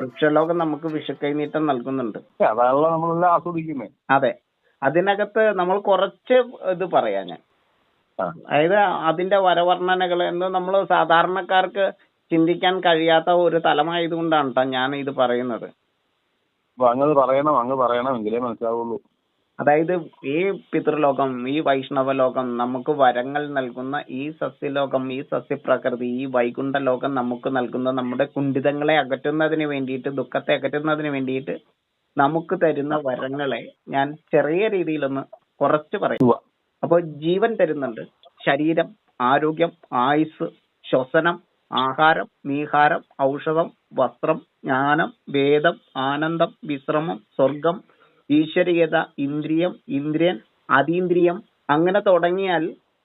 വൃക്ഷലോകം നമുക്ക് വിഷുക്കൈനീട്ടം നൽകുന്നുണ്ട്. അതാണല്ലോ നമ്മളെല്ലാം ആസ്വദിക്കുന്നത് അതെ. അതിനകത്ത് നമ്മൾ കുറച്ച് ഇത് പറയാ ഞാൻ. അതായത് അതിന്റെ വരവർണനകൾ എന്ന് നമ്മൾ സാധാരണക്കാർക്ക് ചിന്തിക്കാൻ കഴിയാത്ത ഒരു തലമായതുകൊണ്ടാണ് ട്ടോ ഞാൻ ഇത് പറയുന്നത് അങ്ങ് പറയണം അങ്ങ് പറയണം എങ്കിലേ മനസ്സിലാവുള്ളൂ. അതായത് ഈ പിതൃലോകം ഈ വൈഷ്ണവ ലോകം നമുക്ക് വരങ്ങൾ നൽകുന്ന ഈ സസ്യലോകം ഈ സസ്യപ്രകൃതി ഈ വൈകുണ്ഠ ലോകം നമുക്ക് നൽകുന്ന നമ്മുടെ കുണ്ഠിതങ്ങളെ അകറ്റുന്നതിന് വേണ്ടിയിട്ട് ദുഃഖത്തെ അകറ്റുന്നതിന് വേണ്ടിയിട്ട് നമുക്ക് തരുന്ന വരങ്ങളെ ഞാൻ ചെറിയ രീതിയിലൊന്ന് കുറച്ച് പറയുക അപ്പോൾ അപ്പൊ ജീവൻ തരുന്നുണ്ട്. ശരീരം ആരോഗ്യം ആയുസ് ശ്വസനം ആഹാരം നീഹാരം ഔഷധം വസ്ത്രം ജ്ഞാനം വേദം ആനന്ദം വിശ്രമം സ്വർഗം ഈശ്വരീയത ഇന്ദ്രിയം ഇന്ദ്രിയൻ അതീന്ദ്രിയം അങ്ങനെ തുടങ്ങിയാൽ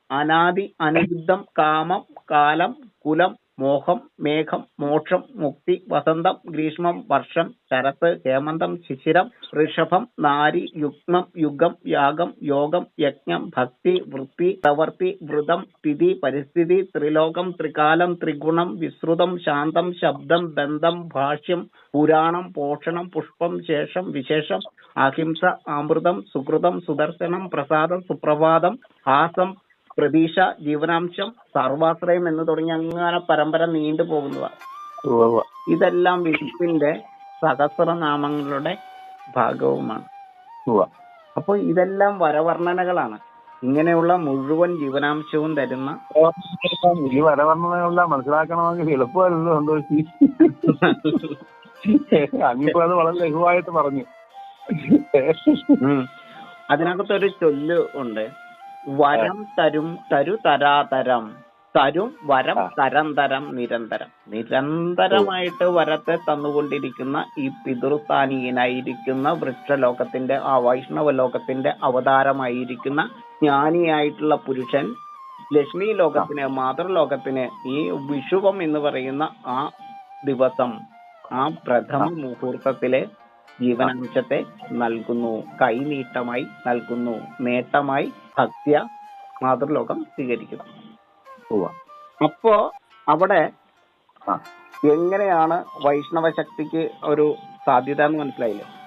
അനാദി അനിരുദ്ധം കാമം കാലം കുലം മോഹം മേഘം മോക്ഷം മുക്തി വസന്തം ഗ്രീഷ്മം വർഷം ശരത്ത് ഹേമന്തം ശിശിരം ഋഷഭം നാരി യുഗ്മം യുഗം യാഗം യോഗം യജ്ഞം ഭക്തി വൃത്തി പ്രവൃത്തി, വ്രതം, സ്ഥിതി പരിസ്ഥിതി ത്രിലോകം ത്രികാലം ത്രിഗുണം വിശ്രുതം ശാന്തം ശബ്ദം ബന്ധം ഭാഷ്യം പുരാണം പോഷണം പുഷ്പം ശേഷം വിശേഷം അഹിംസ അമൃതം സുകൃതം, സുദർശനം പ്രസാദം സുപ്രഭാതം ഹാസം പ്രതീക്ഷ ജീവനാംശം സർവാശ്രയം എന്ന് തുടങ്ങി അങ്ങനെ പരമ്പര നീണ്ടു പോകുന്നതാണ്. ഇതെല്ലാം വിഷുവിന്റെ സഹസ്രനാമങ്ങളുടെ ഭാഗവുമാണ്. അപ്പൊ അപ്പോൾ ഇതെല്ലാം വരവർണനകളാണ്. ഇങ്ങനെയുള്ള മുഴുവൻ ജീവനാംശവും തരുന്ന ഈ വരവർണനകളെല്ലാം മനസ്സിലാക്കണമെങ്കിൽ എളുപ്പമല്ലോ സന്തോഷി. അങ്ങിപ്പോ അത് വളരെ ലഘുവായിട്ട് പറഞ്ഞു. അതിനകത്തൊരു ചൊല്ല് ഉണ്ട്. വരം തരും തരു തരാതരം. തരും വരം ആ. തരം തരം നിരന്തരം. നിരന്തരമായിട്ട് വരത്തെ തന്നുകൊണ്ടിരിക്കുന്ന ഈ പിതൃസ്ഥാനീയനായിരിക്കുന്ന വൃക്ഷലോകത്തിന്റെ ആ വൈഷ്ണവ ലോകത്തിന്റെ അവതാരമായിരിക്കുന്ന ജ്ഞാനിയായിട്ടുള്ള പുരുഷൻ ലക്ഷ്മി ലോകത്തിന് മാതൃലോകത്തിന് ഈ വിഷുവം എന്ന് പറയുന്ന ആ ദിവസം ആ പ്രഥമ മുഹൂർത്തത്തിലെ ജീവനാംശത്തെ നൽകുന്നു. കൈനീട്ടമായി നൽകുന്നു. നേട്ടമായി ഭക്ത്യ മാതൃലോകം സ്വീകരിക്കുന്നു. അപ്പോ അവിടെ എങ്ങനെയാണ് വൈഷ്ണവ ശക്തിക്ക് ഒരു സാധ്യത എന്ന് മനസ്സിലായില്ലേ?